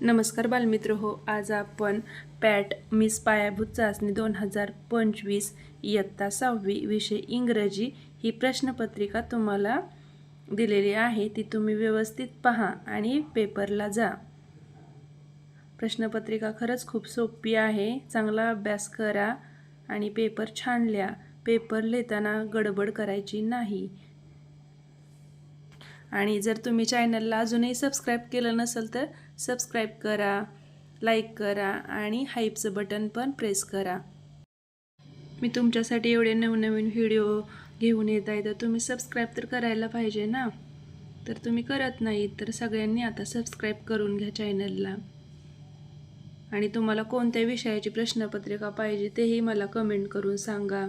नमस्कार बालमित्र हो आज आपण पॅट मिस पायाभूत चाचणी दोन हजार पंचवीस इयत्ता सहावी विषय इंग्रजी ही प्रश्नपत्रिका तुम्हाला दिलेली आहे. ती तुम्ही व्यवस्थित पहा आणि पेपरला जा. प्रश्नपत्रिका खरंच खूप सोपी आहे. चांगला अभ्यास करा आणि पेपर छान लिहा. पेपर लिहिताना गडबड करायची नाही. आणि जर तुम्ही चॅनलला अजूनही सबस्क्राईब केलं नसेल तर सबस्क्राईब करा लाईक करा आणि हाईपचं बटन पण प्रेस करा. मी तुमच्यासाठी एवढे नवनवीन व्हिडिओ घेऊन येत आहे तर तुम्ही सबस्क्राईब तर करायला पाहिजे ना? तर तुम्ही करत नाही तर सगळ्यांनी आता सबस्क्राईब करून घ्या चॅनलला. आणि तुम्हाला कोणत्या विषयाची प्रश्नपत्रिका पाहिजे तेही मला कमेंट करून सांगा.